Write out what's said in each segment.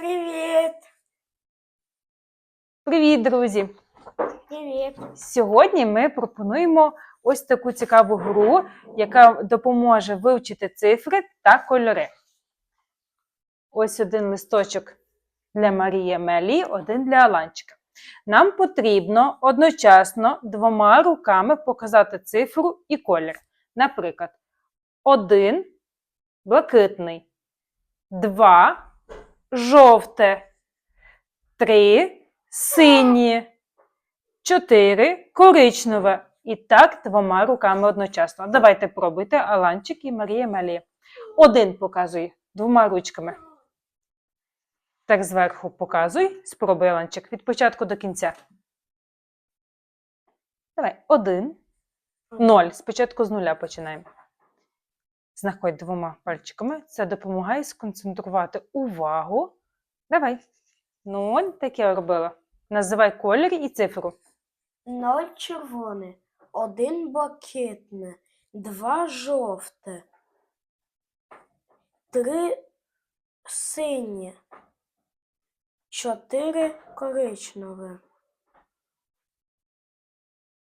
Привіт! Привіт, друзі! Привіт! Сьогодні ми пропонуємо ось таку цікаву гру, яка допоможе вивчити цифри та кольори. Ось один листочок для Марії Мелі, один для Аланчика. Нам потрібно одночасно двома руками показати цифру і колір. Наприклад, один блакитний, два жовте, три сині. Чотири коричневе. І так двома руками одночасно. Давайте пробуйте Аланчик і Марія Мелія. Один показуй двома ручками. Так зверху показуй. Спробуй Аланчик від початку до кінця. Давай. Один. Ноль. Спочатку з нуля починаємо. Знаходь двома пальчиками. Це допомагає сконцентрувати увагу. Давай. Ноль. Так я робила. Називай колір і цифру. Ноль червоне, один блакитне, два жовте, три синє, чотири коричневе,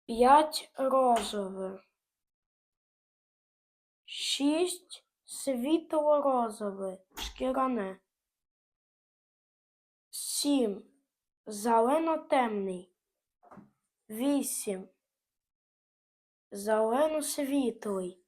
п'ять розове, шість світло-розове, шкіране, сім зелено-темний. Вісім. Зелено-світлий.